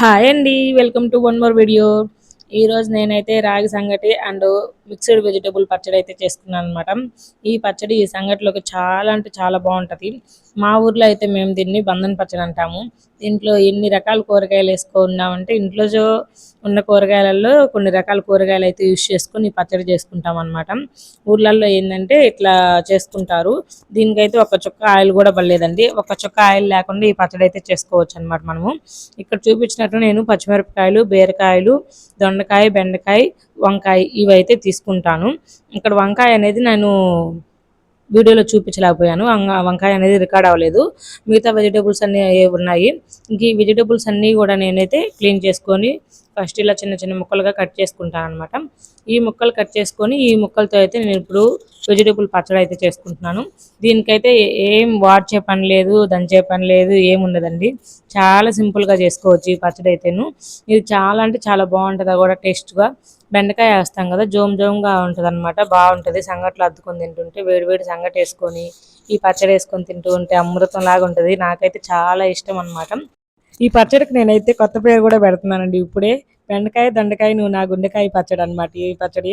Hi అండి welcome to one more video. ఈరోజు నేనైతే రాగి సంగటి అండ్ మిక్స్డ్ వెజిటేబుల్ పచ్చడి అయితే చేసుకున్నాను అనమాట ఈ పచ్చడి ఈ సంగటిలోకి చాలా అంటే చాలా బాగుంటుంది. మా ఊర్లో అయితే మేము దీన్ని బంధన్ పచ్చడి అంటాము. దీంట్లో ఎన్ని రకాల కూరగాయలు వేసుకున్నామంటే ఇంట్లో ఉన్న కూరగాయలలో కొన్ని రకాల కూరగాయలు అయితే యూస్ చేసుకొని పచ్చడి చేసుకుంటాం అనమాట ఊర్లలో ఏంటంటే ఇట్లా చేసుకుంటారు. దీనికైతే ఒక చుక్క ఆయిల్ కూడా పడలేదండి. ఒక చుక్క ఆయిల్ లేకుండా ఈ పచ్చడి అయితే చేసుకోవచ్చు అనమాట మనము. ఇక్కడ చూపించినట్టు నేను పచ్చిమిరపకాయలు బీరకాయలు దొండకాయ బెండకాయ వంకాయ ఇవైతే తీసుకుంటాను. ఇక్కడ వంకాయ అనేది నేను వీడియోలో చూపించలేకపోయాను. వంకాయ అనేది రికార్డ్ అవ్వలేదు. మిగతా వెజిటేబుల్స్ అన్నీ ఉన్నాయి. ఇంక ఈ వెజిటేబుల్స్ అన్నీ కూడా నేనైతే క్లీన్ చేసుకొని ఫస్ట్ ఇలా చిన్న చిన్న ముక్కలుగా కట్ చేసుకుంటాను అనమాట ఈ ముక్కలు కట్ చేసుకొని ఈ ముక్కలతో అయితే నేను ఇప్పుడు వెజిటేబుల్ పచ్చడి అయితే చేసుకుంటున్నాను. దీనికైతే ఏం వాడ్చే పని లేదు దంచే పని లేదు ఏముండదండి చాలా సింపుల్గా చేసుకోవచ్చు ఈ పచ్చడి అయితేను. ఇది చాలా అంటే చాలా బాగుంటుంది కూడా టేస్ట్గా బెండకాయ వేస్తాం కదా జోమ్ జోమ్గా ఉంటుంది అనమాట బాగుంటుంది. సంగట్లో అద్దుకొని తింటుంటే వేడి వేడి సంగటి వేసుకొని ఈ పచ్చడి వేసుకొని తింటూ ఉంటే అమృతం లాగా ఉంటుంది. నాకైతే చాలా ఇష్టం అనమాట ఈ పచ్చడికి నేనైతే కొత్త పేరు కూడా పెడుతున్నానండి ఇప్పుడే. బెండకాయ దొండకాయ నువ్వు నా గుండెకాయ పచ్చడి అనమాట ఈ పచ్చడి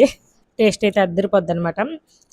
టేస్ట్ అయితే అద్దరిపోద్ది అనమాట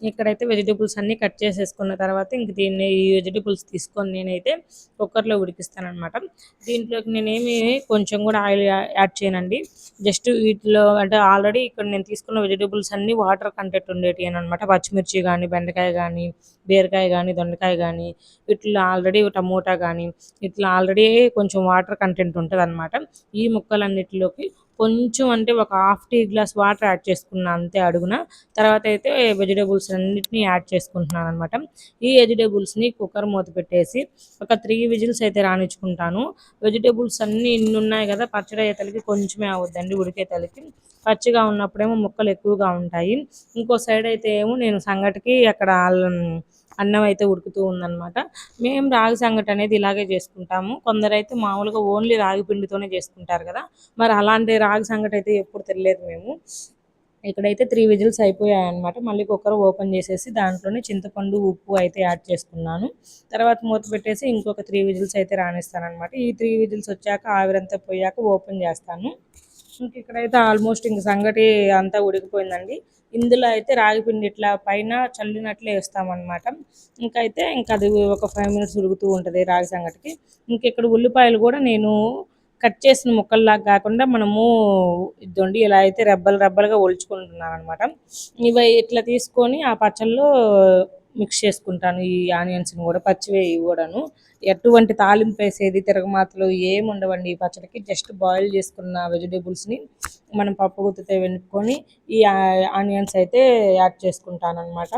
ఇక్కడైతే వెజిటేబుల్స్ అన్ని కట్ చేసేసుకున్న తర్వాత ఇంక దీన్ని ఈ వెజిటేబుల్స్ తీసుకొని నేనైతే కుక్కర్లో ఉడికిస్తాను అనమాట దీంట్లోకి నేనేమి కొంచెం కూడా ఆయిల్ యాడ్ చేయనండి. జస్ట్ వీటిలో అంటే ఆల్రెడీ ఇక్కడ నేను తీసుకున్న వెజిటేబుల్స్ అన్ని వాటర్ కంటెంట్ ఉండేవి అనమాట పచ్చిమిర్చి కానీ బెండకాయ కానీ బీరకాయ కానీ దొండకాయ కానీ వీటిలో ఆల్రెడీ టమోటా కానీ ఇట్లా ఆల్రెడీ కొంచెం వాటర్ కంటెంట్ ఉంటుంది అనమాట ఈ ముక్కలన్నిటిలోకి కొంచెం అంటే ఒక half tea glass water add చేసుకున్నాను అంతే అడుగున. తర్వాత అయితే వెజిటేబుల్స్ అన్నిటిని యాడ్ చేసుకుంటున్నాను అనమాట ఈ వెజిటేబుల్స్ని కుక్కర్ మూత పెట్టేసి ఒక త్రీ విజిల్స్ అయితే రాణించుకుంటాను వెజిటేబుల్స్ అన్నీ ఇన్ని ఉన్నాయి కదా పచ్చడి అయ్యేతలకి కొంచెమే అవుద్దండి ఉడికేతలకి. పచ్చిగా ఉన్నప్పుడేమో ముక్కలు ఎక్కువగా ఉంటాయి. ఇంకో సైడ్ అయితే ఏమో నేను సంగటికి అక్కడ అన్నం అయితే ఉడుకుతూ ఉందన్నమాట. మేము రాగి సంగటి అనేది ఇలాగే చేసుకుంటాము. కొందరైతే మామూలుగా ఓన్లీ రాగి పిండితోనే చేసుకుంటారు కదా. మరి అలాంటి రాగి సంగటి అయితే ఎప్పుడు తెలియలేదు మేము. ఇక్కడైతే త్రీ విజిల్స్ అయిపోయాయి అనమాట మళ్ళీ కుక్కర్ ఓపెన్ చేసేసి దాంట్లోనే చింతపండు ఉప్పు అయితే యాడ్ చేసుకున్నాను. తర్వాత మూత పెట్టేసి ఇంకొక త్రీ విజిల్స్ అయితే రాణిస్తాను అనమాట ఈ త్రీ విజిల్స్ వచ్చాక ఆవిరంతా పోయాక ఓపెన్ చేస్తాను. ఇక్కడైతే ఆల్మోస్ట్ ఇంక సంగటి అంతా ఉడికిపోయిందండి. ఇందులో అయితే రాగి పిండి ఇట్లా పైన చల్లినట్లే వేస్తామన్నమాట. ఇంకైతే ఇంకా అది ఒక ఫైవ్ మినిట్స్ ఉడుకుతూ ఉంటుంది రాగి సంగటికి. ఇంక ఇక్కడ ఉల్లిపాయలు కూడా నేను కట్ చేసిన ముక్కల్లాగా కాకుండా మనము ఇదండి ఇలా అయితే రెబ్బలు రెబ్బలుగా ఒలుచుకుంటున్నాను అనమాట ఇవి ఇట్లా తీసుకొని ఆ పచ్చళ్ళలో మిక్స్ చేసుకుంటాను ఈ ఆనియన్స్ని కూడా పచ్చివే కూడాను ఎటువంటి తాలింపు వేసేది తిరగమాతలు ఏమి ఉండవండి. ఈ పచ్చడికి జస్ట్ బాయిల్ చేసుకున్న వెజిటేబుల్స్ని మనం పప్పు గుత్తితో వెనుక్కొని ఈ ఆనియన్స్ అయితే యాడ్ చేసుకుంటాను అనమాట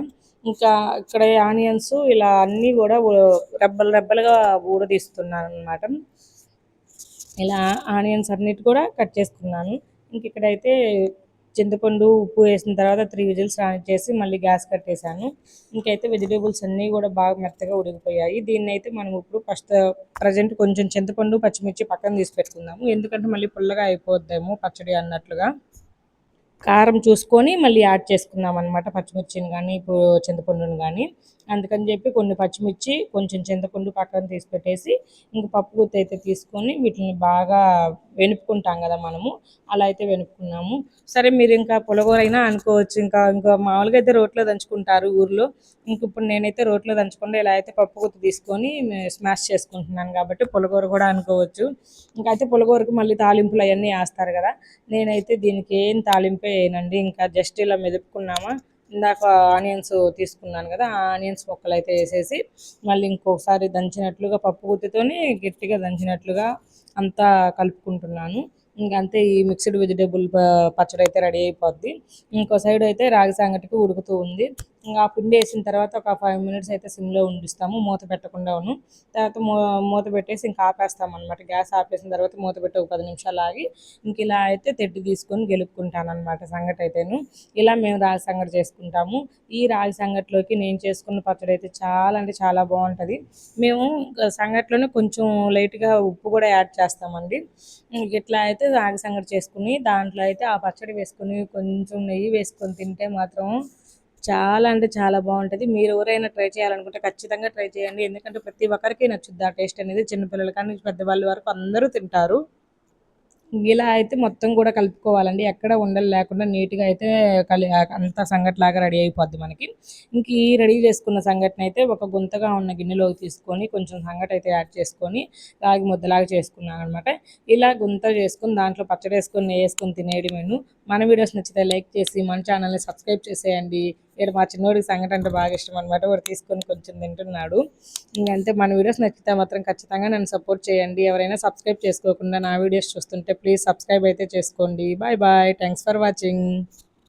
ఇంకా ఇక్కడ ఆనియన్స్ ఇలా అన్నీ కూడా రెబ్బలు రెబ్బలుగా ఊడదీస్తున్నాను అనమాట ఇలా ఆనియన్స్ అన్నిటి కూడా కట్ చేసుకున్నాను. ఇంక ఇక్కడైతే చింతపండు ఉప్పు వేసిన తర్వాత త్రీ విజిల్స్ చేసి మళ్ళీ గ్యాస్ కట్టేశాను. ఇంకైతే వెజిటేబుల్స్ అన్నీ కూడా బాగా మెత్తగా ఉడికిపోయాయి. దీన్ని అయితే మనం ఇప్పుడు ఫస్ట్ ప్రజెంట్ కొంచెం చింతపండు పచ్చిమిర్చి పక్కన తీసి పెట్టుకుందాము. ఎందుకంటే మళ్ళీ పుల్లగా అయిపోద్దేమో పచ్చడి అన్నట్లుగా. కారం చూసుకొని మళ్ళీ యాడ్ చేసుకుందాం అనమాట పచ్చిమిర్చిని కానీ ఇప్పుడు చింతపండుని కానీ అందుకని చెప్పి కొన్ని పచ్చిమిర్చి కొంచెం చింతపండు పక్కన తీసి పెట్టేసి ఇంక పప్పు గుత్తి అయితే తీసుకొని వీటిని బాగా వెనుపుకుంటాం కదా మనము. అలా అయితే వెనుపుకున్నాము. సరే మీరు ఇంకా పులగూర అయినా అనుకోవచ్చు. ఇంకా ఇంకా మామూలుగా అయితే రోట్లో దంచుకుంటారు ఊర్లో. ఇంక ఇప్పుడు నేనైతే రోట్లో దంచకుండా ఇలా అయితే పప్పు గుత్తి తీసుకొని స్మాష్ చేసుకుంటున్నాను కాబట్టి పులగూర కూడా అనుకోవచ్చు. ఇంకా అయితే పులగూరకి మళ్ళీ తాలింపులు అవన్నీ వేస్తారు కదా. నేనైతే దీనికి ఏం తాలింపే వేయనండి. ఇంకా జస్ట్ ఇలా మెదుపుకున్నామా? ఇందాక ఆనియన్స్ తీసుకున్నాను కదా ఆ ఆనియన్స్ ముక్కలు అయితే వేసేసి మళ్ళీ ఇంకొకసారి దంచినట్లుగా పప్పు గుత్తితోని గట్టిగా దంచినట్లుగా అంతా కలుపుకుంటున్నాను. ఇంకా అంతే ఈ మిక్స్డ్ వెజిటేబుల్ పచ్చడి అయితే రెడీ అయిపోద్ది. ఇంకో సైడ్ అయితే రాగి సంగటికి ఉడుకుతూ ఉంది. ఇంకా ఆ పిండి వేసిన తర్వాత ఒక ఫైవ్ మినిట్స్ అయితే సిమ్లో ఉండిస్తాము మూత పెట్టకుండా ఉన్నాను తర్వాత మూత పెట్టేసి ఇంకా ఆపేస్తాం అనమాట గ్యాస్ ఆపేసిన తర్వాత మూత పెట్టి ఒక పది నిమిషాలు ఆగి ఇంక ఇలా అయితే తెడ్డు తీసుకొని గెలుపుకుంటాను అనమాట సంగటి అయితేను. ఇలా మేము రాగి సంగటి చేసుకుంటాము. ఈ రాగి సంగటిలోకి నేను చేసుకున్న పచ్చడి అయితే చాలా అంటే చాలా బాగుంటుంది. మేము సంగటిలోనే కొంచెం లైట్గా ఉప్పు కూడా యాడ్ చేస్తామండి. ఇట్లా అయితే రాగి సంగటి చేసుకుని దాంట్లో అయితే ఆ పచ్చడి వేసుకుని కొంచెం నెయ్యి వేసుకొని తింటే మాత్రం చాలా అంటే చాలా బాగుంటుంది. మీరు ఎవరైనా ట్రై చేయాలనుకుంటే ఖచ్చితంగా ట్రై చేయండి. ఎందుకంటే ప్రతి ఒక్కరికి నచ్చుద్ది ఆ టేస్ట్ అనేది. చిన్నపిల్లల కానీ పెద్దవాళ్ళ వరకు అందరూ తింటారు. ఇలా అయితే మొత్తం కూడా కలుపుకోవాలండి. ఎక్కడ ఉండలు లేకుండా నీట్గా అయితే కలి అంత సంగట్లాగా రెడీ అయిపోద్ది మనకి. ఇంక ఈ రెడీ చేసుకున్న సంఘటన అయితే ఒక గుంతగా ఉన్న గిన్నెలోకి తీసుకొని కొంచెం సంఘట అయితే యాడ్ చేసుకొని రాగి ముద్దలాగా చేసుకున్నాను అనమాట ఇలా గుంత చేసుకుని దాంట్లో పచ్చడి వేసుకొని వేసుకొని తినేయడమేను. మన వీడియోస్ నచ్చితే లైక్ చేసి మన ఛానల్ని సబ్స్క్రైబ్ చేసేయండి. ఇక్కడ మా చిన్నోడికి సంగటి అంటే బాగా ఇష్టం అనమాట వాడు తీసుకొని కొంచెం తింటున్నాడు. ఇంకంతే మన వీడియోస్ నచ్చితే మాత్రం ఖచ్చితంగా నన్ను సపోర్ట్ చేయండి. ఎవరైనా సబ్స్క్రైబ్ చేసుకోకుండా నా వీడియోస్ చూస్తుంటే ప్లీజ్ సబ్స్క్రైబ్ అయితే చేసుకోండి. Bye bye thanks for watching